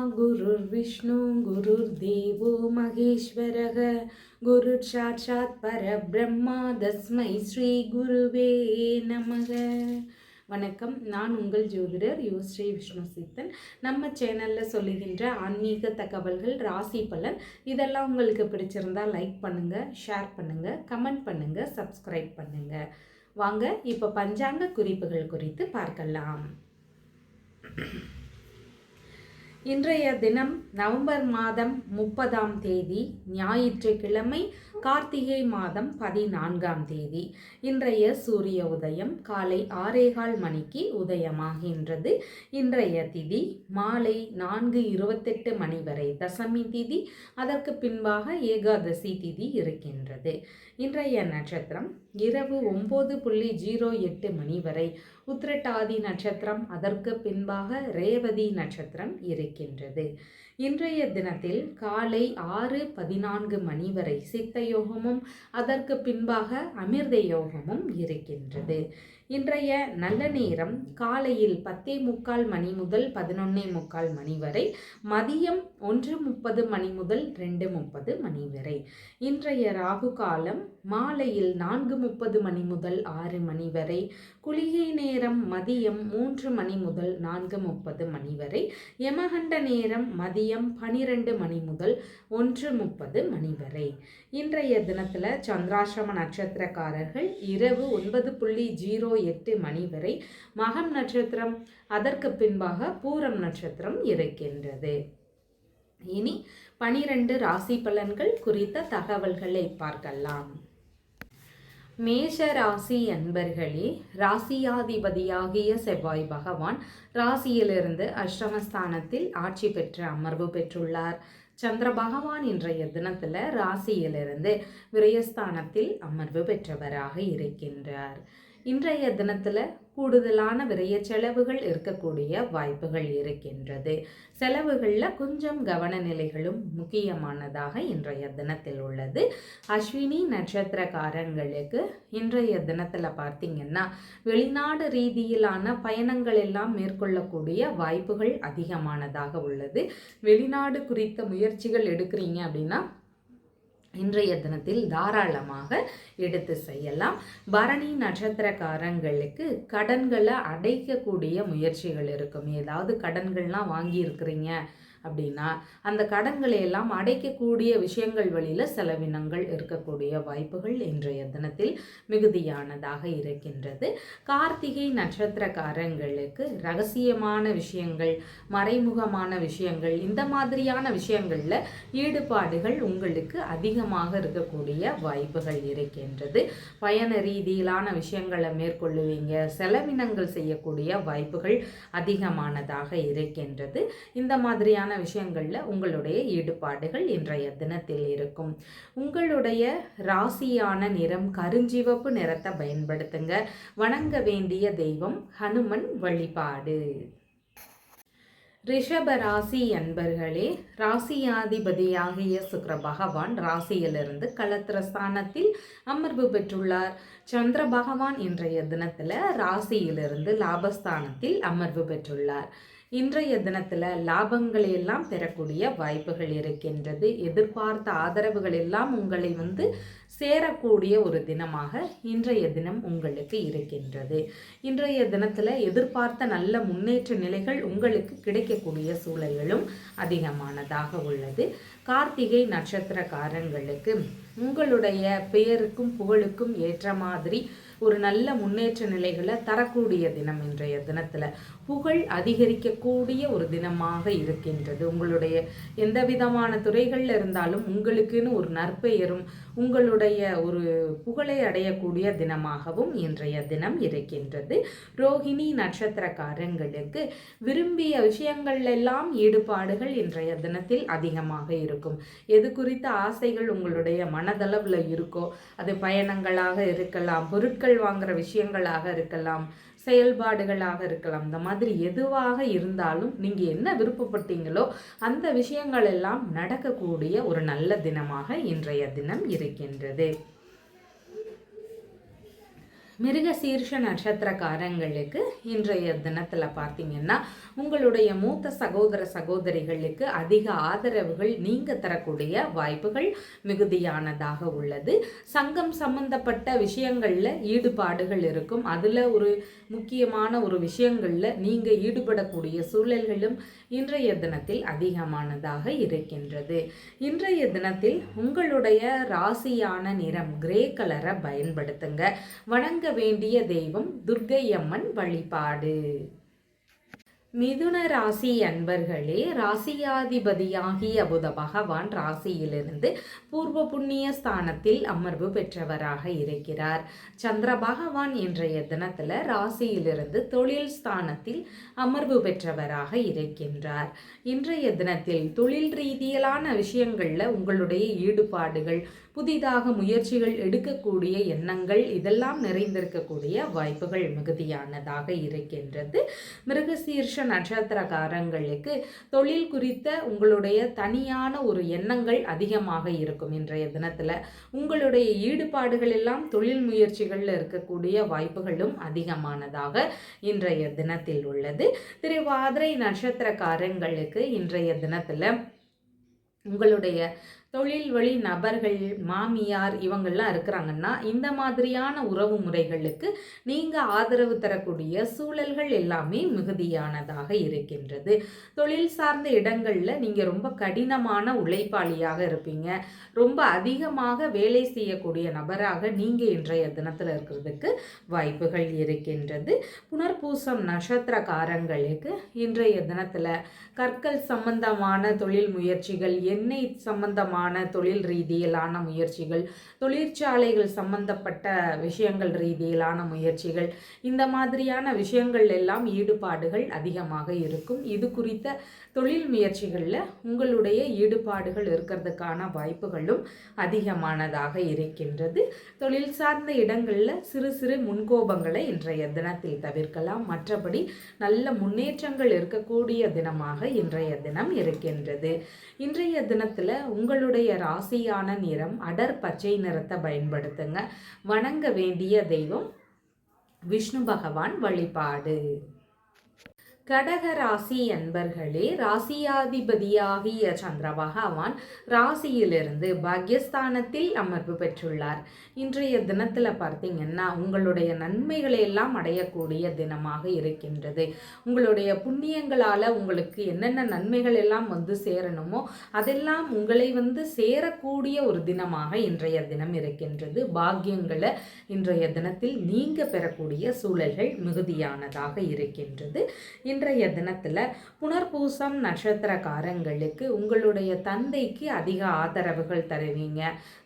गुरुर्विष्णु गुरुर्देवो महेश्वरः गुरुर्साक्षात् परब्रह्मा தஸ்மை ஸ்ரீ குருவே நமக வணக்கம் நான் உங்கள் ஜோதிடர் யு ஸ்ரீ விஷ்ணு சித்தன் நம்ம சேனலில் சொல்லுகின்ற ஆன்மீக தகவல்கள் ராசி பலன் இதெல்லாம் உங்களுக்கு பிடிச்சிருந்தா லைக் பண்ணுங்கள் ஷேர் பண்ணுங்கள் கமெண்ட் பண்ணுங்கள் சப்ஸ்கிரைப் பண்ணுங்கள் வாங்க இப்போ பஞ்சாங்க குறிப்புகள் குறித்து பார்க்கலாம் இன்றைய தினம் நவம்பர் மாதம் முப்பதாம் தேதி ஞாயிற்றுக்கிழமை கார்த்திகை மாதம் பதினான்காம் தேதி. இன்றைய சூரிய உதயம் காலை ஆறேகால் மணிக்கு உதயமாகின்றது. இன்றைய திதி மாலை நான்கு இருபத்தெட்டு மணி வரை தசமி திதி. அதற்கு பின்பாக ஏகாதசி திதி இருக்கின்றது. இன்றைய நட்சத்திரம் இரவு ஒம்பது புள்ளி ஜீரோ எட்டு மணி வரை. உத்திரட்டாதி நட்சத்திரம் அதற்கு பின்பாக ரேவதி நட்சத்திரம் இருக்கின்றது. இன்றைய தினத்தில் காலை ஆறு பதினான்கு மணி வரை சித்த யோகமும் அதற்கு பின்பாக அமிர்த யோகமும் இருக்கின்றது. இன்றைய நல்ல நேரம் காலையில் பத்தே முக்கால் மணி முதல் பதினொன்னே முக்கால் மணி வரை மதியம் ஒன்று முப்பது மணி முதல் ரெண்டு முப்பது மணி வரை. இன்றைய ராகு காலம் மாலையில் நான்கு முப்பது மணி முதல் ஆறு மணி வரை குளிகை நேரம் மதியம் மூன்று மணி முதல் நான்கு முப்பது மணி வரை யமகண்ட நேரம் மதியம் பனிரெண்டு மணி முதல் ஒன்று முப்பது மணி வரை. இன்றைய தினத்தில் சந்திராசிரம நட்சத்திரக்காரர்கள் இரவு ஒன்பது புள்ளி ஜீரோ எட்டு மணி வரை மகம் நட்சத்திரம் அதற்கு பின்பாக பூரம் நட்சத்திரம் இருக்கின்றது. இனி பனிரெண்டு ராசி பலன்கள் குறித்த தகவல்களை பார்க்கலாம். மேஷ ராசி அன்பர்களே ராசியாதிபதியாகிய செவ்வாய் பகவான் ராசியிலிருந்து அஷ்டமஸ்தானத்தில் ஆட்சி பெற்று அமர்வு பெற்றுள்ளார். சந்திர பகவான் இன்றைய தினத்தில் ராசியிலிருந்து விரயஸ்தானத்தில் அமர்வு பெற்றவராக இருக்கின்றார். இன்றைய தினத்தில் கூடுதலான விரைய செலவுகள் இருக்கக்கூடிய வாய்ப்புகள் இருக்கின்றது. செலவுகளில் கொஞ்சம் கவன நிலைகளும் முக்கியமானதாக இன்றைய தினத்தில் உள்ளது. அஸ்வினி நட்சத்திரக்காரங்களுக்கு இன்றைய தினத்தில் பார்த்தீங்கன்னா வெளிநாடு ரீதியிலான பயணங்கள் எல்லாம் மேற்கொள்ளக்கூடிய வாய்ப்புகள் அதிகமானதாக உள்ளது. வெளிநாடு குறித்த முயற்சிகள் எடுக்கிறீங்க அப்படின்னா இன்றைய தினத்தில் தாராளமாக எடுத்து செய்யலாம். பரணி நட்சத்திரக்காரங்களுக்கு கடன்களை அடைக்கக்கூடிய முயற்சிகள் இருக்கும். ஏதாவது கடன்கள்லாம் வாங்கியிருக்கிறீங்க. அப்படின்னா அந்த கடன்களை எல்லாம் அடைக்கக்கூடிய விஷயங்கள் வழியில் செலவினங்கள் இருக்கக்கூடிய வாய்ப்புகள் இன்றைய தினத்தில் மிகுதியானதாக இருக்கின்றது. கார்த்திகை நட்சத்திரக்காரங்களுக்கு ரகசியமான விஷயங்கள் மறைமுகமான விஷயங்கள் இந்த மாதிரியான விஷயங்களில் ஈடுபாடுகள் உங்களுக்கு அதிகமாக இருக்கக்கூடிய வாய்ப்புகள் இருக்கின்றது. பயண ரீதியிலான விஷயங்களை மேற்கொள்ளுவீங்க செலவினங்கள் செய்யக்கூடிய வாய்ப்புகள் அதிகமானதாக இருக்கின்றது. இந்த மாதிரியான மாதிரியான விஷயங்களில் உங்களுடைய ஈடுபாடுகள் இன்றைய தினத்தில் இருக்கும். உங்களுடைய ராசியான நிறம் கருஞ்சிவப்பு நிறத்தை பயன்படுத்துங்க. வணங்க வேண்டிய தெய்வம் ஹனுமன் வழிபாடு. ரிஷப ராசி அன்பர்களே ராசியாதிபதியாகிய சுக்கர பகவான் ராசியிலிருந்து கலத்திரஸ்தானத்தில் அமர்வு பெற்றுள்ளார். சந்திர பகவான் இன்றைய தினத்தில் ராசியிலிருந்து லாபஸ்தானத்தில் அமர்வு பெற்றுள்ளார். இன்றைய தினத்தில் லாபங்களை எல்லாம் பெறக்கூடிய வாய்ப்புகள் இருக்கின்றது. எதிர்பார்த்த ஆதரவுகள் எல்லாம் உங்களை வந்து சேரக்கூடிய ஒரு தினமாக இன்றைய தினம் உங்களுக்கு இருக்கின்றது. இன்றைய தினத்தில் எதிர்பார்த்த நல்ல முன்னேற்ற நிலைகள் உங்களுக்கு கிடைக்கக்கூடிய சூழல்களும் அதிகமானதாக உள்ளது. கார்த்திகை நட்சத்திரக்காரங்களுக்கு உங்களுடைய பெயருக்கும் புகழுக்கும் ஏற்ற மாதிரி ஒரு நல்ல முன்னேற்ற நிலைகளை தரக்கூடிய தினம் இன்றைய தினத்தில். புகழ் அதிகரிக்கக்கூடிய ஒரு தினமாக இருக்கின்றது. உங்களுடைய எந்த விதமான துறைகளில் இருந்தாலும் உங்களுக்குன்னு ஒரு நற்பெயரும் உங்களுடைய ஒரு புகழை அடையக்கூடிய தினமாகவும் இன்றைய தினம் இருக்கின்றது. ரோஹிணி நட்சத்திரக்காரங்களுக்கு விரும்பிய விஷயங்கள் எல்லாம் ஈடுபாடுகள் இன்றைய தினத்தில் அதிகமாக இருக்கும். எது குறித்த ஆசைகள் உங்களுடைய மனதளவில் இருக்கோ அது பயணங்களாக இருக்கலாம் பொருட்கள் வாங்குற விஷயங்களாக இருக்கலாம் செயல்பாடுகளாக இருக்கலாம். இந்த மாதிரி எதுவாக இருந்தாலும் நீங்கள் என்ன விருப்பப்பட்டீங்களோ அந்த விஷயங்கள் எல்லாம் நடக்கக்கூடிய ஒரு நல்ல தினமாக இன்றைய தினம் இருக்கின்றது. மிருகசீர்ஷ நட்சத்திரக்காரங்களுக்கு இன்றைய தினத்தில் பார்த்தீங்கன்னா உங்களுடைய மூத்த சகோதர சகோதரிகளுக்கு அதிக ஆதரவுகள் நீங்கள் தரக்கூடிய வாய்ப்புகள் மிகுதியானதாக உள்ளது. சங்கம் சம்பந்தப்பட்ட விஷயங்களில் ஈடுபாடுகள் இருக்கும். அதில் ஒரு முக்கியமான ஒரு விஷயங்களில் நீங்கள் ஈடுபடக்கூடிய சூழல்களும் இன்றைய தினத்தில் அதிகமானதாக இருக்கின்றது. இன்றைய தினத்தில் உங்களுடைய ராசியான நிறம் கிரே கலரை பயன்படுத்துங்க. வணங்க வேண்டிய தெய்வம் துர்க்கை வழிபாடு. மிதுன ராசி அன்பர்களே ராசியாதிபதியாகிய புத பகவான் ராசியிலிருந்து பூர்வ புண்ணிய ஸ்தானத்தில் அமர்வு பெற்றவராக இருக்கிறார். சந்திர பகவான் இன்றைய தினத்தில் ராசியிலிருந்து தொழில் ஸ்தானத்தில் அமர்வு பெற்றவராக இருக்கின்றார். இன்றைய தினத்தில் தொழில் ரீதியிலான விஷயங்களில் உங்களுடைய ஈடுபாடுகள் புதிதாக முயற்சிகள் எடுக்கக்கூடிய எண்ணங்கள் இதெல்லாம் நிறைந்திருக்கக்கூடிய வாய்ப்புகள் மிகுதியானதாக இருக்கின்றது. மிருகசீர்ஷ நட்சத்திரக்காரங்களுக்கு தொழில் குறித்த உங்களுடைய தனியான ஒரு எண்ணங்கள் அதிகமாக இருக்கும் இன்றைய தினத்தில். உங்களுடைய ஈடுபாடுகள் எல்லாம் தொழில் முயற்சிகளில் இருக்கக்கூடிய வாய்ப்புகளும் அதிகமானதாக இன்றைய தினத்தில் உள்ளது. திருவாதிரை நட்சத்திரக்காரங்களுக்கு இன்றைய தினத்தில் உங்களுடைய தொழில் வழி நபர்கள் மாமியார் இவங்கள்லாம் இருக்கிறாங்கன்னா இந்த மாதிரியான உறவு முறைகளுக்கு நீங்கள் ஆதரவு தரக்கூடிய சூழல்கள் எல்லாமே மிகுதியானதாக இருக்கின்றது. தொழில் சார்ந்த இடங்களில் நீங்கள் ரொம்ப கடினமான உழைப்பாளியாக இருப்பீங்க. ரொம்ப அதிகமாக வேலை செய்யக்கூடிய நபராக நீங்கள் இன்றைய தினத்தில் இருக்கிறதுக்கு வாய்ப்புகள் இருக்கின்றது. புனர்பூசம் நட்சத்திரக்காரங்களுக்கு இன்றைய தினத்தில் கற்கள் சம்பந்தமான தொழில் முயற்சிகள் எண்ணெய் சம்பந்தமான சம்பந்தமான தொழில் ரீதியிலான முயற்சிகள் தொழிற்சாலைகள் சம்பந்தப்பட்ட விஷயங்கள் ரீதியிலான முயற்சிகள் இந்த மாதிரியான விஷயங்கள் எல்லாம் ஈடுபாடுகள் அதிகமாக இருக்கும். இது குறித்த தொழில் முயற்சிகளில் உங்களுடைய ஈடுபாடுகள் இருக்கிறதுக்கான வாய்ப்புகளும் அதிகமானதாக இருக்கின்றது. தொழில் சார்ந்த இடங்களில் சிறு சிறு முன்கோபங்களை இன்றைய தினத்தில் தவிர்க்கலாம். மற்றபடி நல்ல முன்னேற்றங்கள் இருக்கக்கூடிய தினமாக இன்றைய தினம் இருக்கின்றது. இன்றைய தினத்தில் உங்களுடைய ராசியான நிறம் அடர் பச்சை நிறத்தை பயன்படுத்துங்க. வணங்க வேண்டிய தெய்வம் விஷ்ணு பகவான் வழிபாடு. கடக ராசி அன்பர்களே ராசியாதிபதியாகிய சந்திர பகவான் ராசியிலிருந்து பாக்யஸ்தானத்தில் அமர்வு பெற்றுள்ளார். இன்றைய தினத்தில் பார்த்தீங்கன்னா உங்களுடைய நன்மைகளை எல்லாம் அடையக்கூடிய தினமாக இருக்கின்றது. உங்களுடைய புண்ணியங்களால் உங்களுக்கு என்னென்ன நன்மைகள் எல்லாம் வந்து சேரணுமோ அதெல்லாம் உங்களை வந்து சேரக்கூடிய ஒரு தினமாக இன்றைய தினம் இருக்கின்றது. பாக்கியங்களை இன்றைய தினத்தில் நீங்க பெறக்கூடிய சூழல்கள் மிகுதியானதாக இருக்கின்றது. இன்றைய தினத்தில் புனர்பூசம் நட்சத்திரக்காரங்களுக்கு உங்களுடைய தந்தைக்கு அதிக ஆதரவுகள் தருவீங்க.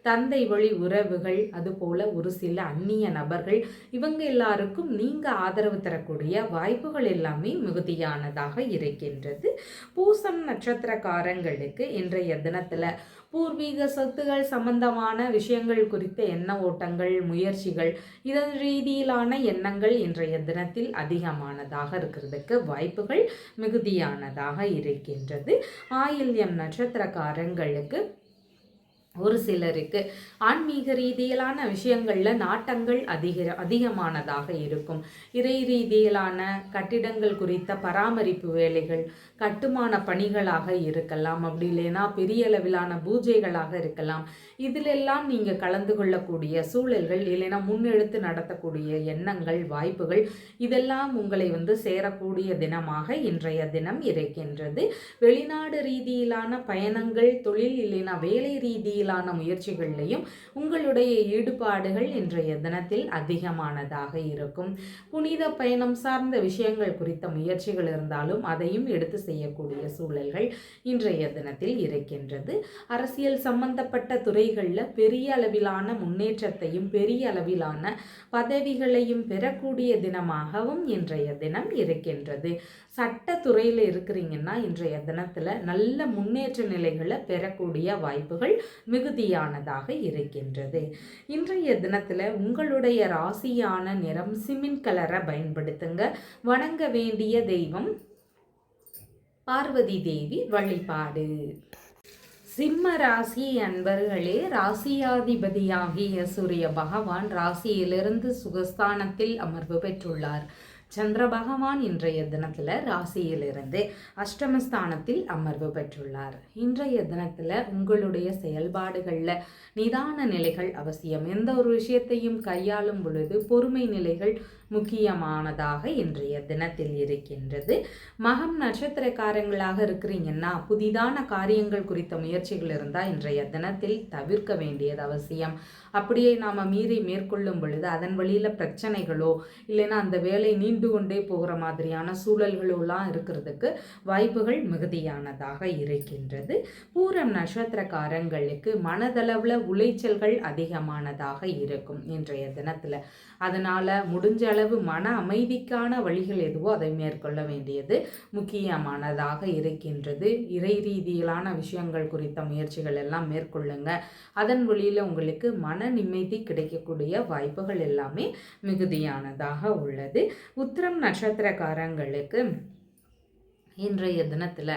தந்தை வழி உறவுகள் அதுபோல் ஒரு சில அந்நிய நபர்கள் இவங்க எல்லாருக்கும் நீங்கள் ஆதரவு தரக்கூடிய வாய்ப்புகள் எல்லாமே மிகுதியானதாக இருக்கின்றது. பூசம் நட்சத்திரக்காரங்களுக்கு இன்றைய தினத்தில் பூர்வீக சொத்துகள் சம்பந்தமான விஷயங்கள் குறித்த எண்ண ஓட்டங்கள் முயற்சிகள் இதன் ரீதியிலான எண்ணங்கள் இன்றைய தினத்தில் அதிகமானதாக இருக்கிறதுக்கு வாய்ப்புகள் மிகுதியானதாக இருக்கின்றது. ஆயில்யம் நட்சத்திரக்காரங்களுக்கு ஒரு சிலருக்கு ஆன்மீக ரீதியிலான விஷயங்களில் நாட்டங்கள் அதிக அதிகமானதாக இருக்கும். இறை ரீதியிலான கட்டிடங்கள் குறித்த பராமரிப்பு வேலைகள் கட்டுமான பணிகளாக இருக்கலாம். அப்படி இல்லைன்னா பெரிய அளவிலான பூஜைகளாக இருக்கலாம். இதிலெல்லாம் நீங்கள் கலந்து கொள்ளக்கூடிய சூழல்கள் இல்லைன்னா முன்னெடுத்து நடத்தக்கூடிய எண்ணங்கள் வாய்ப்புகள் இதெல்லாம் உங்களை வந்து சேரக்கூடிய தினமாக இன்றைய தினம் இருக்கின்றது. வெளிநாடு ரீதியிலான பயணங்கள் தொழில் இல்லைன்னா வேலை ரீதியில் ரீதியிலான முயற்சிகள்லையும் உங்களுடைய ஈடுபாடுகள் இன்றைய தினத்தில் அதிகமானதாக இருக்கும். புனித பயணம் சார்ந்த விஷயங்கள் குறித்த முயற்சிகள் இருந்தாலும் அதையும் எடுத்து செய்யக்கூடிய சூழல்கள் இன்றைய தினத்தில் இருக்கின்றது. அரசியல் சம்பந்தப்பட்ட துறைகளில் பெரிய அளவிலான முன்னேற்றத்தையும் பெரிய அளவிலான பதவிகளையும் பெறக்கூடிய தினமாகவும் இன்றைய தினம் இருக்கின்றது. சட்டத்துறையில் இருக்கிறீங்கன்னா இன்றைய தினத்தில் நல்ல முன்னேற்ற நிலைகளை பெறக்கூடிய வாய்ப்புகள் மிகுதியானதாக இருக்கின்றது. இன்றைய தினத்தில் உங்களுடைய ராசியான நிறம் சிமின் கலரை பயன்படுத்துங்க. வணங்க வேண்டிய தெய்வம் பார்வதி தேவி வழிபாடு. சிம்ம ராசி அன்பர்களே ராசியாதிபதியாகிய சூரிய பகவான் ராசியிலிருந்து சுகஸ்தானத்தில் அமர்வு பெற்றுள்ளார். சந்திர பகவான் இன்றைய தினத்தில் ராசியிலிருந்து அஷ்டமஸ்தானத்தில் அமர்வு பெற்றுள்ளார். இன்றைய தினத்தில் உங்களுடைய செயல்பாடுகளில் நிதான நிலைகள் அவசியம். எந்த ஒரு விஷயத்தையும் கையாளும் பொழுது பொறுமை நிலைகள் முக்கியமானதாக இன்றைய தினத்தில் இருக்கின்றது. மகம் நட்சத்திரக்காரங்களாக இருக்கிறீங்கன்னா புதிதான காரியங்கள் குறித்த முயற்சிகள் இருந்தால் இன்றைய தினத்தில் தவிர்க்க வேண்டியது அவசியம். அப்படியே நாம் மீறி மேற்கொள்ளும் பொழுது அதன் வழியில் பிரச்சனைகளோ இல்லைன்னா அந்த வேலை நீண்டு கொண்டே போகிற மாதிரியான சூழல்களோலாம் இருக்கிறதுக்கு வாய்ப்புகள் மிகுதியானதாக இருக்கின்றது. பூரம் நட்சத்திரக்காரங்களுக்கு மனதளவில் உளைச்சல்கள் அதிகமானதாக இருக்கும் இன்றைய தினத்தில். அதனால் முடிஞ்ச அளவு மன அமைதிக்கான வழிகள் எதுவோ அதை மேற்கொள்ள வேண்டியது முக்கியமானதாக இருக்கின்றது. இறை ரீதியிலான விஷயங்கள் குறித்த முயற்சிகள் எல்லாம் மேற்கொள்ளுங்க. அதன் வழியில் உங்களுக்கு மன நிம்மதி கிடைக்கக்கூடிய வாய்ப்புகள் எல்லாமே மிகுதியானதாக உள்ளது. உத்திரம் நட்சத்திரக்காரங்களுக்கு இன்றைய தினத்தில்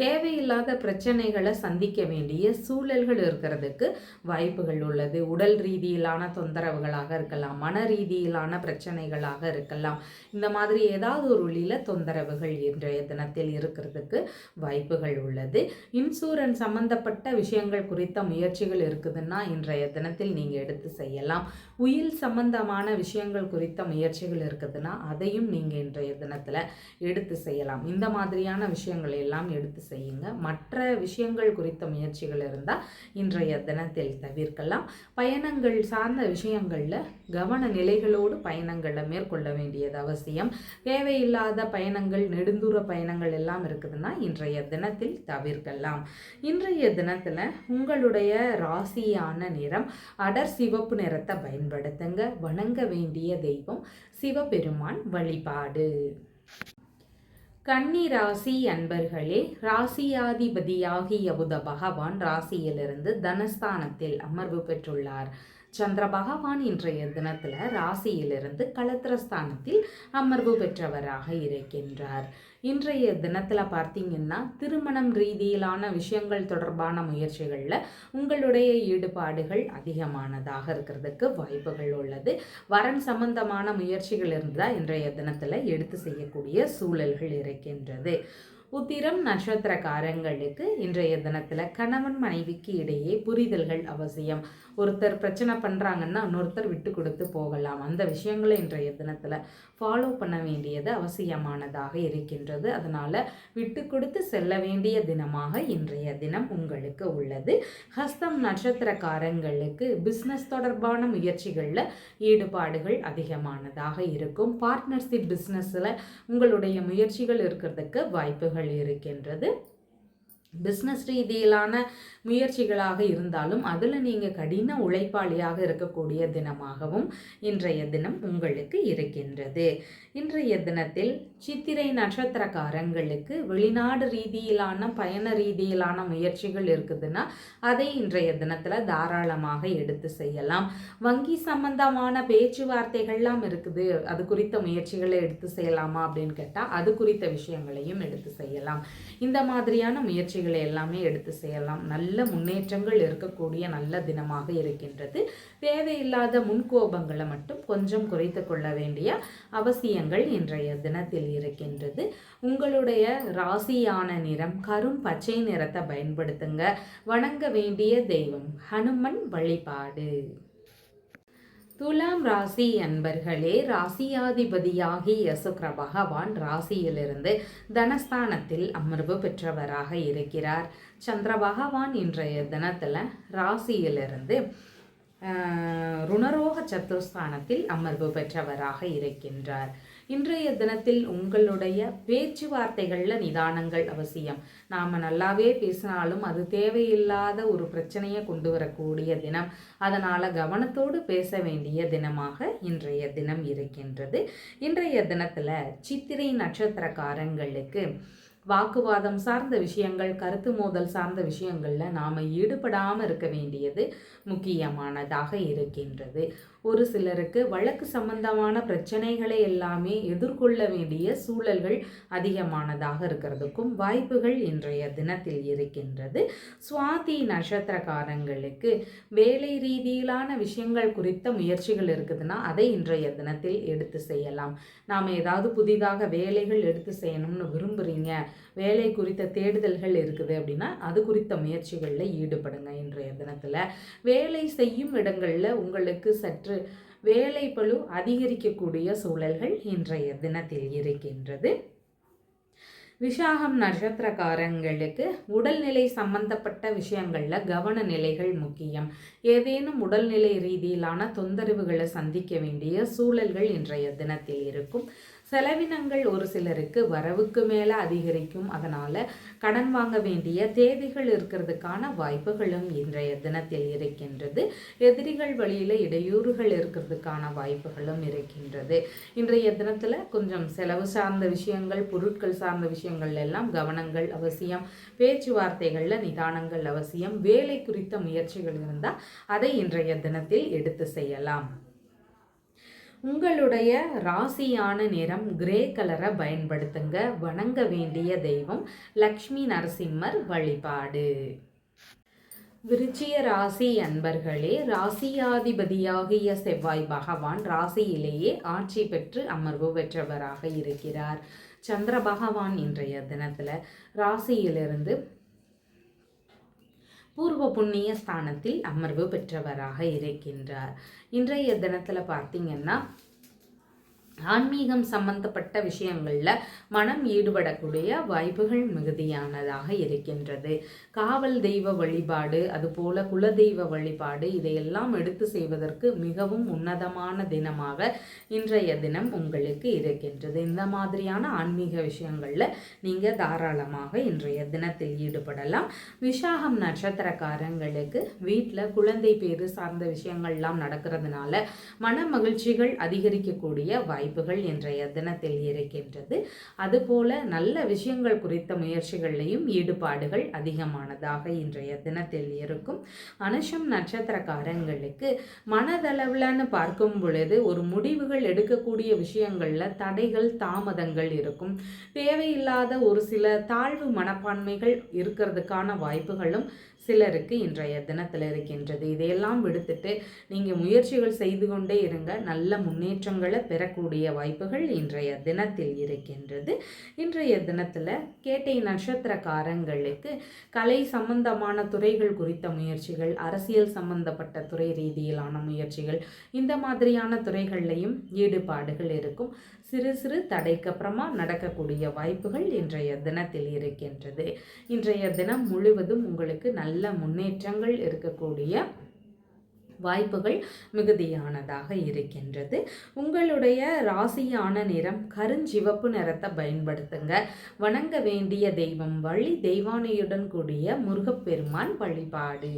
தேவையில்லாத பிரச்சனைகளை சந்திக்க வேண்டிய சூழல்கள் இருக்கிறதுக்கு வாய்ப்புகள் உள்ளது. உடல் ரீதியிலான தொந்தரவுகளாக இருக்கலாம் மன ரீதியிலான பிரச்சனைகளாக இருக்கலாம். இந்த மாதிரி ஏதாவது ஒரு வழியில் தொந்தரவுகள் இன்றைய தினத்தில் இருக்கிறதுக்கு வாய்ப்புகள் உள்ளது. இன்சூரன்ஸ் சம்பந்தப்பட்ட விஷயங்கள் குறித்த முயற்சிகள் இருக்குதுன்னா இன்றைய தினத்தில் நீங்கள் எடுத்து செய்யலாம். உயில் சம்பந்தமான விஷயங்கள் குறித்த முயற்சிகள் இருக்குதுன்னா அதையும் நீங்கள் இன்றைய தினத்தில் எடுத்து செய்யலாம். இந்த மாதிரி மாதிரியான விஷயங்களை எல்லாம் எடுத்து செய்யுங்க. மற்ற விஷயங்கள் குறித்த முயற்சிகள் இருந்தால் இன்றைய தினத்தில் தவிர்க்கலாம். பயணங்கள் சார்ந்த விஷயங்களில் கவன நிலைகளோடு பயணங்களை மேற்கொள்ள வேண்டியது அவசியம். தேவையில்லாத பயணங்கள் நெடுந்தூர பயணங்கள் எல்லாம் இருக்குதுன்னா இன்றைய தினத்தில் தவிர்க்கலாம். இன்றைய தினத்தில் உங்களுடைய ராசியான நிறம் அடர் சிவப்பு நிறத்தை பயன்படுத்துங்க. வணங்க வேண்டிய தெய்வம் சிவபெருமான் வழிபாடு. கன்னி ராசி அன்பர்களே ராசியாதிபதியாகிய புத பகவான் ராசியிலிருந்து தனஸ்தானத்தில் அமர்வு பெற்றுள்ளார். சந்திர பகவான் இன்றைய தினத்தில் ராசியிலிருந்து களத்திரஸ்தானத்தில் அமர்வு பெற்றவராக இருக்கின்றார். இன்றைய தினத்தில் பார்த்தீங்கன்னா திருமணம் ரீதியிலான விஷயங்கள் தொடர்பான முயற்சிகளில் உங்களுடைய ஈடுபாடுகள் அதிகமானதாக இருக்கிறதுக்கு வாய்ப்புகள் உள்ளது. வரன் சம்பந்தமான முயற்சிகள் இருந்தால் இன்றைய தினத்தில் எடுத்து செய்யக்கூடிய சூழல்கள் இருக்கின்றது. உத்திரம் நட்சத்திரக்காரங்களுக்கு இன்றைய தினத்தில் கணவன் மனைவிக்கு இடையே புரிதல்கள் அவசியம். ஒருத்தர் பிரச்சனை பண்ணுறாங்கன்னா இன்னொருத்தர் விட்டு கொடுத்து போகலாம். அந்த விஷயங்களை இன்றைய தினத்தில் ஃபாலோ பண்ண வேண்டியது அவசியமானதாக இருக்கின்றது. அதனால் விட்டு கொடுத்து செல்ல வேண்டிய தினமாக இன்றைய தினம் உங்களுக்கு உள்ளது. ஹஸ்தம் நட்சத்திரக்காரங்களுக்கு பிஸ்னஸ் தொடர்பான முயற்சிகளில் ஈடுபாடுகள் அதிகமானதாக இருக்கும். பார்ட்னர்ஷிப் பிஸ்னஸில் உங்களுடைய முயற்சிகள் இருக்கிறதுக்கு வாய்ப்புகள் இருக்கின்றது. பிஸ்னஸ் ரீதியிலான முயற்சிகளாக இருந்தாலும் அதில் நீங்கள் கடின உழைப்பாளியாக இருக்கக்கூடிய தினமாகவும் இன்றைய தினம் உங்களுக்கு இருக்கின்றது. இன்றைய தினத்தில் சித்திரை நட்சத்திரக்காரங்களுக்கு வெளிநாடு ரீதியிலான பயண ரீதியிலான முயற்சிகள் இருக்குதுன்னா அதை இன்றைய தினத்தில் தாராளமாக எடுத்து செய்யலாம். வங்கி சம்பந்தமான பேச்சுவார்த்தைகள்லாம் இருக்குது. அது குறித்த முயற்சிகளை எடுத்து செய்யலாமா அப்படின்னு கேட்டால் அது குறித்த விஷயங்களையும் எடுத்து செய்யலாம். இந்த மாதிரியான முயற்சிகளை எல்லாமே எடுத்து செய்யலாம். நல்ல முன்னேற்றங்கள் இருக்கக்கூடிய நல்ல தினமாக இருக்கின்றது. தேவையில்லாத முன்கோபங்களை மட்டும் கொஞ்சம் குறைத்து கொள்ள வேண்டிய அவசியங்கள் இன்றைய தினத்தில் இருக்கின்றது. உங்களுடைய ராசியான நிறம் கரும் பச்சை நிறத்தை பயன்படுத்துங்க. வணங்க வேண்டிய தெய்வம் ஹனுமன் வழிபாடு. துலாம் ராசி அன்பர்களே ராசியாதிபதியாகி யசுக்ர பகவான் ராசியிலிருந்து தனஸ்தானத்தில் அமர்வு பெற்றவராக இருக்கிறார். சந்திர பகவான் இன்றைய தினத்தில் ராசியிலிருந்து ருணரோக சத்துஸ்தானத்தில் அமர்வு பெற்றவராக இருக்கின்றார். இன்றைய தினத்தில் உங்களுடைய பேச்சுவார்த்தைகளில் நிதானங்கள் அவசியம். நாம் நல்லாவே பேசினாலும் அது தேவையில்லாத ஒரு பிரச்சனையை கொண்டு வரக்கூடிய தினம். அதனால் கவனத்தோடு பேச வேண்டிய தினமாக இன்றைய தினம் இருக்கின்றது. இன்றைய தினத்தில் சித்திரை நட்சத்திரக்காரங்களுக்கு வாக்குவாதம் சார்ந்த விஷயங்கள் கருத்து மோதல் சார்ந்த விஷயங்களில் நாம் ஈடுபடாமல் இருக்க வேண்டியது முக்கியமானதாக இருக்கின்றது. ஒரு சிலருக்கு வழக்கு சம்பந்தமான பிரச்சனைகளை எல்லாமே எதிர்கொள்ள வேண்டிய சூழல்கள் அதிகமானதாக இருக்கிறதுக்கும் வாய்ப்புகள் இன்றைய தினத்தில் இருக்கின்றது. சுவாதி நட்சத்திரக்காரங்களுக்கு வேலை ரீதியிலான விஷயங்கள் குறித்த முயற்சிகள் இருக்குதுன்னா அதை இன்றைய தினத்தில் எடுத்து செய்யலாம். நாம் ஏதாவது புதிதாக வேலைகள் எடுத்து செய்யணும்னு விரும்புகிறீங்க வேலை குறித்த தேடுதல்கள் இருக்குது அப்படின்னா அது குறித்த முயற்சிகளில் ஈடுபடுங்க இன்றைய தினத்தில். வேலை செய்யும் இடங்களில் உங்களுக்கு சற்று வேலை பழு அதிகரிக்கக்கூடிய சூழல்கள் இன்றைய தினத்தில் இருக்கின்றது. விஷாகம் நட்சத்திரக்காரங்களுக்கு உடல்நிலை சம்பந்தப்பட்ட விஷயங்களில் கவன நிலைகள் முக்கியம். ஏதேனும் உடல்நிலை ரீதியிலான தொந்தரவுகளை சந்திக்க வேண்டிய சூழல்கள் இன்றைய தினத்தில் இருக்கும். செலவினங்கள் ஒரு சிலருக்கு வரவுக்கு மேலே அதிகரிக்கும். அதனால் கடன் வாங்க வேண்டிய தேதிகள் இருக்கிறதுக்கான வாய்ப்புகளும் இன்றைய தினத்தில் இருக்கின்றது. எதிரிகள் வழியில் இடையூறுகள் இருக்கிறதுக்கான வாய்ப்புகளும் இருக்கின்றது. இன்றைய தினத்தில் கொஞ்சம் செலவு சார்ந்த விஷயங்கள் பொருட்கள் சார்ந்த விஷயங்கள் எல்லாம் கவனங்கள் அவசியம் பேச்சுவார்த்தைகளில் நிதானங்கள் அவசியம் வேலை குறித்த முயற்சிகள் இருந்தால் அதை இன்றைய தினத்தில் எடுத்து செய்யலாம். உங்களுடைய ராசியான நிறம் கிரே கலரை பயன்படுத்துங்க. வணங்க வேண்டிய தெய்வம் லக்ஷ்மி நரசிம்மர் வழிபாடு. விருச்சிய ராசி அன்பர்களே ராசியாதிபதியாகிய செவ்வாய் பகவான் ராசியிலேயே ஆட்சி பெற்று அமர்வு பெற்றவராக இருக்கிறார். சந்திர பகவான் இன்றைய தினத்தில் ராசியிலிருந்து பூர்வ புண்ணிய ஸ்தானத்தில் அமர்வு பெற்றவராக இருக்கின்றார். இன்றைய தினத்தில் பார்த்தீங்கன்னா ஆன்மீகம் சம்பந்தப்பட்ட விஷயங்களில் மனம் ஈடுபடக்கூடிய வாய்ப்புகள் மிகுதியானதாக இருக்கின்றது. காவல் தெய்வ வழிபாடு அதுபோல குலதெய்வ வழிபாடு இதையெல்லாம் எடுத்து செய்வதற்கு மிகவும் உன்னதமான தினமாக இன்றைய தினம் உங்களுக்கு இருக்கின்றது. இந்த மாதிரியான ஆன்மீக விஷயங்களில் நீங்கள் தாராளமாக இன்றைய தினத்தில் ஈடுபடலாம். விஷாகம் நட்சத்திரக்காரங்களுக்கு வீட்டில் குழந்தை பேரு சார்ந்த விஷயங்கள்லாம் நடக்கிறதுனால மன மகிழ்ச்சிகள் அதிகரிக்கக்கூடிய வாய்ப்பு வாய்ப்புகள் இன்றைய தினத்தில் இருக்கின்றது. அதுபோல நல்ல விஷயங்கள் குறித்த முயற்சிகள்லையும் ஈடுபாடுகள் அதிகமானதாக இன்றைய தினத்தில் இருக்கும். அனுஷம் நட்சத்திரக்காரங்களுக்கு மனதளவிலன்னு பார்க்கும் பொழுது ஒரு முடிவுகள் எடுக்கக்கூடிய விஷயங்களில் தடைகள் தாமதங்கள் இருக்கும். தேவையில்லாத ஒரு சில தாழ்வு மனப்பான்மைகள் இருக்கிறதுக்கான வாய்ப்புகளும் சிலருக்கு இன்றைய தினத்தில் இருக்கின்றது. இதையெல்லாம் விடுத்துட்டு நீங்கள் முயற்சிகள் செய்து கொண்டே இருங்க. நல்ல முன்னேற்றங்களை பெறக்கூடிய வாய்ப்புகள் இன்றைய தினத்தில் இருக்கின்றது. இன்றைய தினத்தில் கேட்டை நட்சத்திரக்காரங்களுக்கு கலை சம்பந்தமான துறைகள் குறித்த முயற்சிகள் அரசியல் சம்பந்தப்பட்ட துறை ரீதியிலான முயற்சிகள் இந்த மாதிரியான துறைகள்லையும் ஈடுபாடுகள் இருக்கும். சிறு சிறு தடைக்கப்புறமா நடக்கக்கூடிய வாய்ப்புகள் இன்றைய தினத்தில் இருக்கின்றது. இன்றைய தினம் முழுவதும் உங்களுக்கு நல்ல நல்ல முன்னேற்றங்கள் இருக்கக்கூடிய வாய்ப்புகள் மிகுதியானதாக இருக்கின்றது. உங்களுடைய ராசியான நிறம் கருஞ்சிவப்பு நிறத்தை பயன்படுத்துங்க. வணங்க வேண்டிய தெய்வம் வழி தெய்வானையுடன் கூடிய முருகப்பெருமான் வழிபாடு.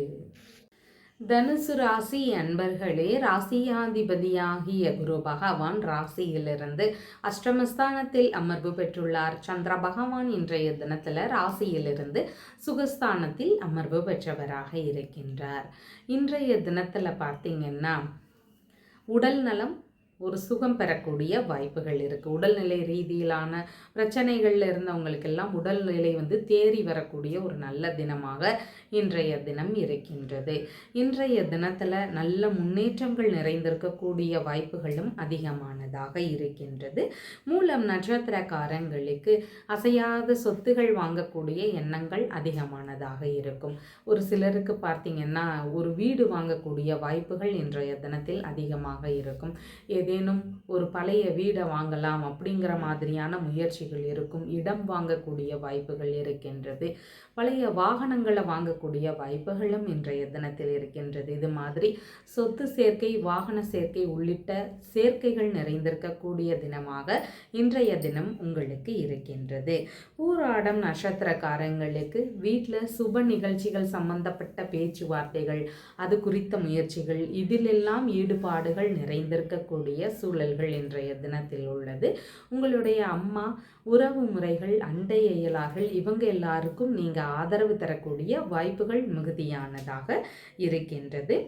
தனுசு ராசி அன்பர்களே ராசியாதிபதியாகிய குரு பகவான் ராசியிலிருந்து அஷ்டமஸ்தானத்தில் அமர்வு பெற்றுள்ளார். சந்திர பகவான் இன்றைய தினத்தில் ராசியிலிருந்து சுகஸ்தானத்தில் அமர்வு பெற்றவராக இருக்கின்றார். இன்றைய தினத்தில் பார்த்தீங்கன்னா உடல் நலம் ஒரு சுகம் பெறக்கூடிய வாய்ப்புகள் இருக்குது உடல்நிலை ரீதியிலான பிரச்சனைகளில் இருந்தவங்களுக்கெல்லாம் உடல்நிலை வந்து தேறி வரக்கூடிய ஒரு நல்ல தினமாக இன்றைய தினம் இருக்கின்றது. இன்றைய தினத்தில் நல்ல முன்னேற்றங்கள் நிறைந்திருக்கக்கூடிய வாய்ப்புகளும் அதிகமானதாக இருக்கின்றது. மூலம் நட்சத்திரக்காரங்களுக்கு அசையாத சொத்துகள் வாங்கக்கூடிய எண்ணங்கள் அதிகமானதாக இருக்கும். ஒரு சிலருக்கு பார்த்தீங்கன்னா ஒரு வீடு வாங்கக்கூடிய வாய்ப்புகள் இன்றைய தினத்தில் அதிகமாக இருக்கும். ஏதேனும் ஒரு பழைய வீடை வாங்கலாம் அப்படிங்கிற மாதிரியான முயற்சிகள் இருக்கும். இடம் வாங்கக்கூடிய வாய்ப்புகள் இருக்கின்றது. பழைய வாகனங்களை வாங்கக்கூடிய வாய்ப்புகளும் இன்றைய தினத்தில் இருக்கின்றது. இது மாதிரி சொத்து சேர்க்கை வாகன சேர்க்கை உள்ளிட்ட சேர்க்கைகள் நிறைந்திருக்கக்கூடிய தினமாக இன்றைய தினம் உங்களுக்கு இருக்கின்றது. ஊராடம் நட்சத்திரக்காரங்களுக்கு வீட்டில் சுப நிகழ்ச்சிகள் சம்பந்தப்பட்ட பேச்சுவார்த்தைகள் அது குறித்த முயற்சிகள் இதிலெல்லாம் ஈடுபாடுகள் நிறைந்திருக்கக்கூடிய இருக்கக்கூடிய சூழல்கள் இன்றைய தினத்தில் உள்ளது. உங்களுடைய அம்மா உறவு முறைகள் அண்டை இயலார்கள் இவங்க எல்லாருக்கும் நீங்கள் ஆதரவு தரக்கூடிய வாய்ப்புகள் மிகுதியானதாக இருக்கின்றது.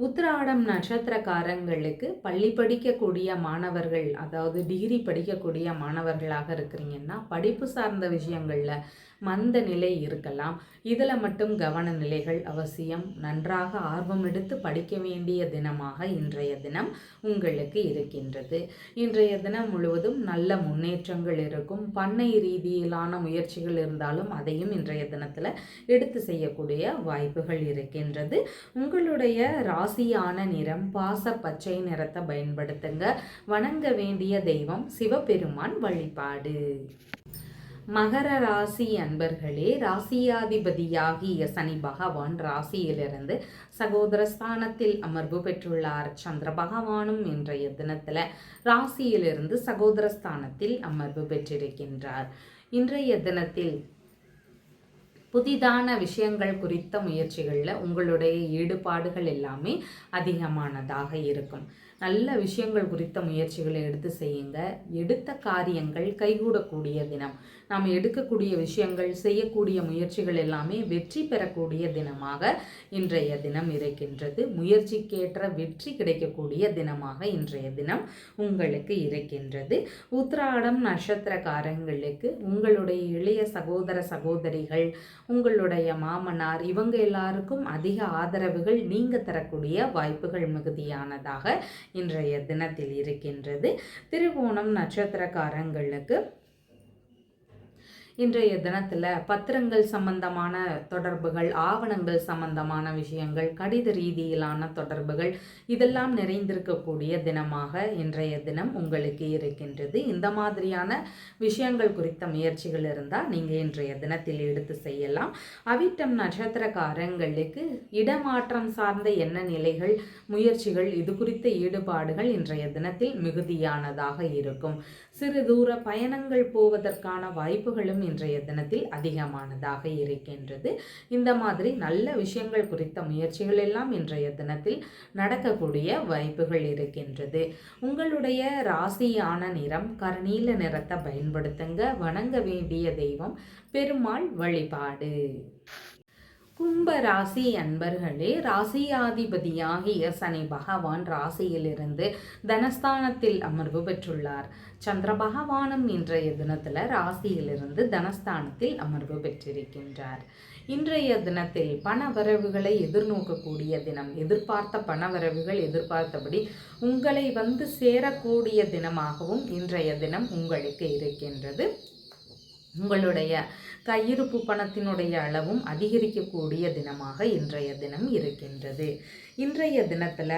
உத்திராடம் நட்சத்திரக்காரங்களுக்கு பள்ளி படிக்கக்கூடிய மாணவர்கள் அதாவது டிகிரி படிக்கக்கூடிய மாணவர்களாக இருக்கிறீங்கன்னா படிப்பு சார்ந்த விஷயங்களில் மந்த நிலை இருக்கலாம். இதில் மட்டும் கவன நிலைகள் அவசியம். நன்றாக ஆர்வம் எடுத்து படிக்க வேண்டிய தினமாக இன்றைய தினம் உங்களுக்கு இருக்கின்றது. இன்றைய தினம் முழுவதும் நல்ல முன்னேற்றங்கள் இருக்கும். பண்ணை ரீதியிலான முயற்சிகள் இருந்தாலும் அதையும் இன்றைய தினத்தில் எடுத்து செய்யக்கூடிய வாய்ப்புகள் இருக்கின்றது. உங்களுடைய ராசியான நிறம் பாச பச்சை நிறத்தை பயன்படுத்துங்க. வணங்க வேண்டிய தெய்வம் சிவபெருமான் வழிபாடு. மகர ராசி அன்பர்களே ராசியாதிபதியாகிய சனி பகவான் ராசியிலிருந்து சகோதர ஸ்தானத்தில் அமர்வு பெற்றுள்ளார். சந்திர பகவானும் இன்றைய தினத்தில் ராசியிலிருந்து சகோதர ஸ்தானத்தில் அமர்வு பெற்றிருக்கின்றார். இன்றைய தினத்தில் புதிதான விஷயங்கள் குறித்த முயற்சிகளில் உங்களுடைய ஈடுபாடுகள் எல்லாமே அதிகமானதாக இருக்கும். நல்ல விஷயங்கள் குறித்த முயற்சிகளை எடுத்து செய்யுங்க. எடுத்த காரியங்கள் கைகூடக்கூடிய தினம். நாம் எடுக்கக்கூடிய விஷயங்கள் செய்யக்கூடிய முயற்சிகள் எல்லாமே வெற்றி பெறக்கூடிய தினமாக இன்றைய தினம் இருக்கின்றது. முயற்சிக்கேற்ற வெற்றி கிடைக்கக்கூடிய தினமாக இன்றைய தினம் உங்களுக்கு இருக்கின்றது. உத்ராடம் நட்சத்திரக்காரங்களுக்கு உங்களுடைய இளைய சகோதர சகோதரிகள் உங்களுடைய மாமனார் இவங்க எல்லாருக்கும் அதிக ஆதரவுகள் நீங்கள் தரக்கூடிய வாய்ப்புகள் மிகுதியானதாக இன்றைய தினத்தில் இருக்கின்றது. திருவோணம் நட்சத்திரக்காரங்களுக்கு இன்றைய தினத்தில் பத்திரங்கள் சம்பந்தமான தொடர்புகள் ஆவணங்கள் சம்பந்தமான விஷயங்கள் கடித ரீதியிலான தொடர்புகள் இதெல்லாம் நிறைந்திருக்கக்கூடிய தினமாக இன்றைய தினம் உங்களுக்கு இருக்கின்றது. இந்த மாதிரியான விஷயங்கள் குறித்த முயற்சிகள் இருந்தால் நீங்கள் இன்றைய தினத்தில் எடுத்து செய்யலாம். அவிட்டம் நட்சத்திரக்காரங்களுக்கு இடமாற்றம் சார்ந்த என்ன நிலைகள் முயற்சிகள் இது குறித்த ஈடுபாடுகள் இன்றைய தினத்தில் மிகுதியானதாக இருக்கும். சிறு தூர பயணங்கள் போவதற்கான வாய்ப்புகளும் இன்றைய தினத்தில் அதிகமானதாக இருக்கின்றது. இந்த மாதிரி நல்ல விஷயங்கள் குறித்த முயற்சிகள் எல்லாம் இன்றைய தினத்தில் நடக்கக்கூடிய வாய்ப்புகள் இருக்கின்றது. உங்களுடைய ராசியான நிறம் கருநீல நிறத்தை பயன்படுத்துங்க. வணங்க வேண்டிய தெய்வம் பெருமாள் வழிபாடு. கும்ப ராசி அன்பர்களே ராசியாதிபதியாகிய சனி பகவான் ராசியிலிருந்து தனஸ்தானத்தில் அமர்வு பெற்றுள்ளார். சந்திர பகவானும் இன்றைய தினத்தில் ராசியிலிருந்து தனஸ்தானத்தில் அமர்வு பெற்றிருக்கின்றார். இன்றைய தினத்தில் பண வரவுகளை எதிர்நோக்கக்கூடிய தினம். எதிர்பார்த்த பண வரவுகள் எதிர்பார்த்தபடி உங்களை வந்து சேரக்கூடிய தினமாகவும் இன்றைய தினம் உங்களுக்கு இருக்கின்றது. உங்களுடைய கையிருப்பு பணத்தினுடைய அளவும் அதிகரிக்கக்கூடிய தினமாக இன்றைய தினம் இருக்கின்றது. இன்றைய தினத்தில்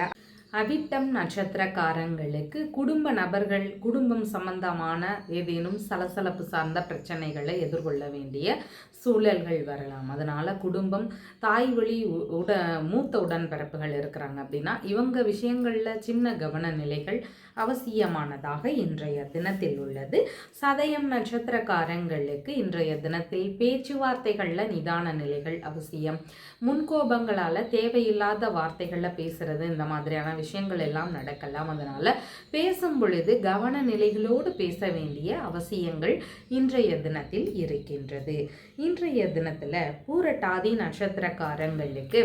அவிட்டம் நட்சத்திரக்காரங்களுக்கு குடும்ப நபர்கள் குடும்பம் சம்பந்தமான ஏதேனும் சலசலப்பு சார்ந்த பிரச்சனைகளை எதிர்கொள்ள வேண்டிய சூழல்கள் வரலாம். அதனால் குடும்பம் தாய் வழி உட மூத்த உடன்பிறப்புகள் இருக்கிறாங்க அப்படின்னா இவங்க விஷயங்களில் சின்ன கவன நிலைகள் அவசியமானதாக இன்றைய தினத்தில் உள்ளது. சதயம் நட்சத்திரக்காரங்களுக்கு இன்றைய தினத்தில் பேச்சுவார்த்தைகளில் நிதான நிலைகள் அவசியம். முன்கோபங்களால் தேவையில்லாத வார்த்தைகளில் பேசுறது இந்த மாதிரியான விஷயங்கள் எல்லாம் நடக்கலாம். அதனால் பேசும் பொழுது கவன நிலைகளோடு பேச வேண்டிய அவசியங்கள் இன்றைய தினத்தில் இருக்கின்றது. இன்றைய தினத்தில் பூரட்டாதி நட்சத்திரக்காரங்களுக்கு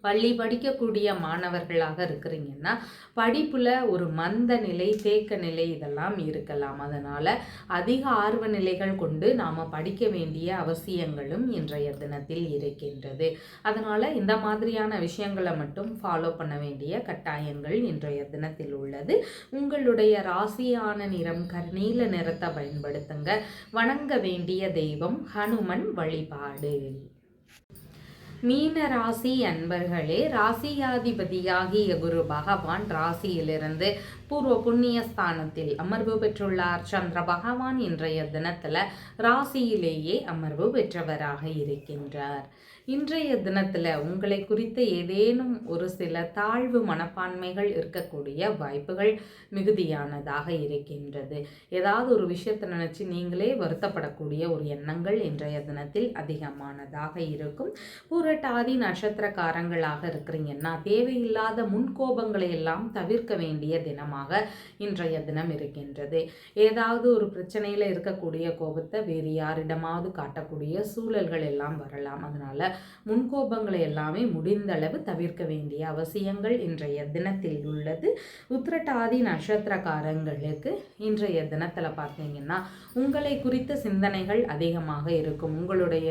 பள்ளி படிக்கக்கூடிய மாணவர்களாக இருக்கிறீங்கன்னா படிப்பில் ஒரு மந்த நிலை தேக்க நிலை இதெல்லாம் இருக்கலாம். அதனால் அதிக ஆர்வ நிலைகள் கொண்டு நாம் படிக்க வேண்டிய அவசியங்களும் இன்றைய தினத்தில் இருக்கின்றது. அதனால் இந்த மாதிரியான விஷயங்களை மட்டும் ஃபாலோ பண்ண வேண்டிய கட்டாயங்கள் இன்றைய தினத்தில் உள்ளது. உங்களுடைய ராசியான நிறம் கர்நீல நிறத்தை பயன்படுத்துங்க. வணங்க வேண்டிய தெய்வம் ஹனுமன் வழிபாடு. மீன ராசி அன்பர்களே ராசியாதிபதியாகிய குரு பகவான் ராசியிலிருந்து பூர்வ புண்ணிய ஸ்தானத்தில் அமர்வு பெற்றுள்ளார். சந்திர பகவான் இன்றைய தினத்தில் ராசியிலேயே அமர்வு பெற்றவராக இருக்கின்றார். இன்றைய தினத்தில் உங்களை குறித்த ஏதேனும் ஒரு சில தாழ்வு மனப்பான்மைகள் இருக்கக்கூடிய வாய்ப்புகள் மிகுதியானதாக இருக்கின்றது. ஏதாவது ஒரு விஷயத்தை நினச்சி நீங்களே வருத்தப்படக்கூடிய ஒரு எண்ணங்கள் இன்றைய தினத்தில் அதிகமானதாக இருக்கும். பூரட்டாதி நட்சத்திரக்காரங்களாக இருக்கிறீங்கன்னா தேவையில்லாத முன்கோபங்களை எல்லாம் தவிர்க்க வேண்டிய தினமாக இன்றைய தினம் இருக்கின்றது. ஏதாவது ஒரு பிரச்சனையில் இருக்கக்கூடிய கோபத்தை வேறு யாரிடமாவது காட்டக்கூடிய சூழல்கள் எல்லாம் வரலாம். அதனால் முன்கோபங்களை எல்லாமே முடிந்தளவு தவிர்க்க வேண்டிய அவசியங்கள் இன்றைய தினத்தில் உள்ளது. உத்திரட்டாதி நட்சத்திரக்காரங்களுக்கு இன்றைய தினத்தில் பார்த்தீங்கன்னா உங்களை குறித்த சிந்தனைகள் அதிகமாக இருக்கும். உங்களுடைய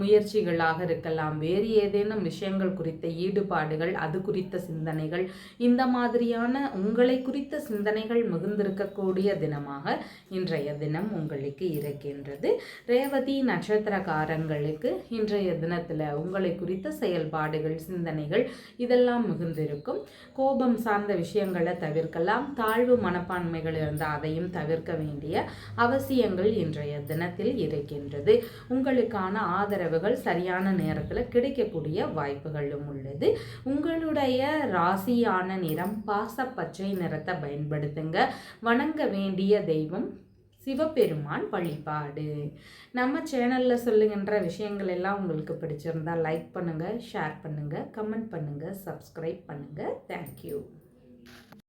முயற்சிகளாக இருக்கலாம் வேறு வேறு ஏதேனும் விஷயங்கள் குறித்த ஈடுபாடுகள் அது குறித்த சிந்தனைகள் இந்த மாதிரியான உங்களை குறித்த சிந்தனைகள் மிகுந்திருக்கக்கூடிய தினமாக இன்றைய தினம் உங்களுக்கு இருக்கின்றது. ரேவதி நட்சத்திரக்காரங்களுக்கு இன்றைய தினத்தில் உங்களை குறித்த செயல்பாடுகள் சிந்தனைகள் இதெல்லாம் மிகுந்திருக்கும். கோபம் சார்ந்த விஷயங்களை தவிர்க்கலாம். தாழ்வு மனப்பான்மைகள் இருந்தால் அதையும் தவிர்க்க வேண்டிய அவசியங்கள் இன்றைய தினத்தில் இருக்கின்றது. உங்களுக்கான ஆதரவுகள் சரியான நேரத்தில் கிடைக்கக்கூடிய வாய்ப்புகளும் உள்ளது. உங்களுடைய ராசியான நிறம் பாசப்பச்சை நிறத்தை பயன்படுத்துங்க. வணங்க வேண்டிய தெய்வம் சிவபெருமான் வழிபாடு. நம்ம சேனலில் சொல்லுகின்ற விஷயங்கள் எல்லாம் உங்களுக்கு பிடிச்சிருந்தா லைக் பண்ணுங்கள் ஷேர் பண்ணுங்கள் கமெண்ட் பண்ணுங்கள் சப்ஸ்கிரைப் பண்ணுங்கள் தேங்க்யூ